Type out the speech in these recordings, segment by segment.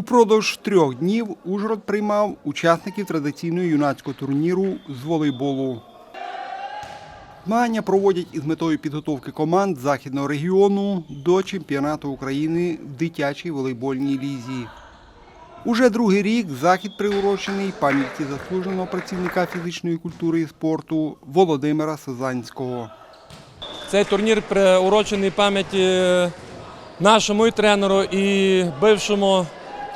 Упродовж трьох днів Ужгород приймав учасників традиційного юнацького турніру з волейболу. Змагання проводять із метою підготовки команд західного регіону до чемпіонату України в дитячій волейбольній лізі. Уже другий рік захід приурочений пам'яті заслуженого працівника фізичної культури і спорту Володимира Сазанського. Цей турнір приурочений пам'яті нашому і тренеру, і бившому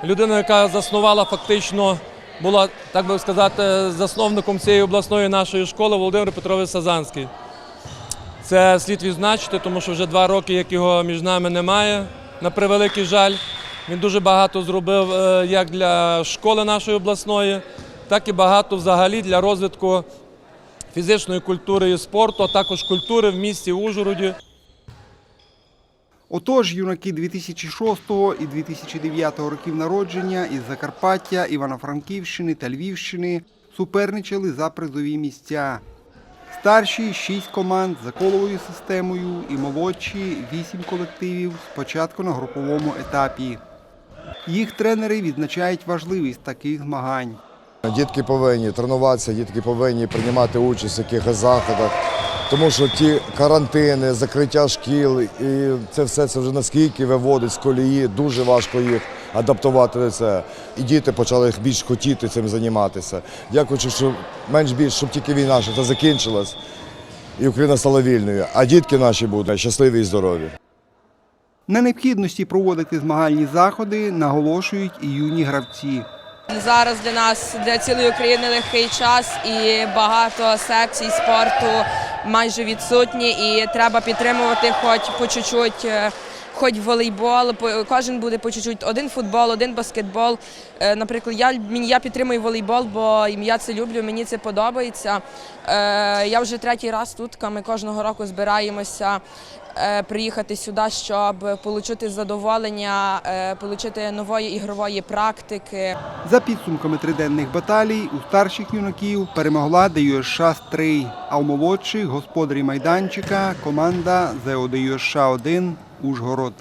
людину, яка заснувала фактично, була, так би сказати, засновником цієї обласної нашої школи Володимир Петрович Сазанський. Це слід відзначити, тому що вже два роки, як його між нами немає, на превеликий жаль. Він дуже багато зробив е, як для школи нашої обласної, так і багато взагалі для розвитку фізичної культури і спорту, а також культури в місті Ужгороді. Отож, юнаки 2006 і 2009 років народження із Закарпаття, Івано-Франківщини та Львівщини суперничали за призові місця. Старші шість команд за коловою системою і молодші вісім колективів спочатку на груповому етапі. Їх тренери відзначають важливість таких змагань. Дітки повинні тренуватися, дітки повинні приймати участь в якихось заходах, тому що ті карантини, закриття шкіл і це все це вже наскільки виводить з колії, дуже важко їх адаптувати до це. І діти почали більш хотіти цим займатися. Дякуючи, що менш більш, щоб тільки війна що закінчилась, і Україна стала вільною, а дітки наші будуть щасливі і здорові. На необхідності проводити змагальні заходи наголошують і юні гравці. Зараз для нас, для цілої України легкий час і багато секцій спорту майже відсутні. І треба підтримувати хоч по чуть-чуть, е, хоч волейбол, кожен буде по чуть-чуть. Один футбол, один баскетбол. Е, Наприклад, я, я підтримую волейбол, бо я це люблю, мені це подобається. Е, Я вже третій раз тут, ми кожного року збираємося приїхати сюди, щоб отримати задоволення, отримати нової ігрової практики. За підсумками триденних баталій у старших юнаків перемогла ДЮСШ 3 а у молодших господарі майданчика команда ЗО ДЮСШ 1 Ужгород.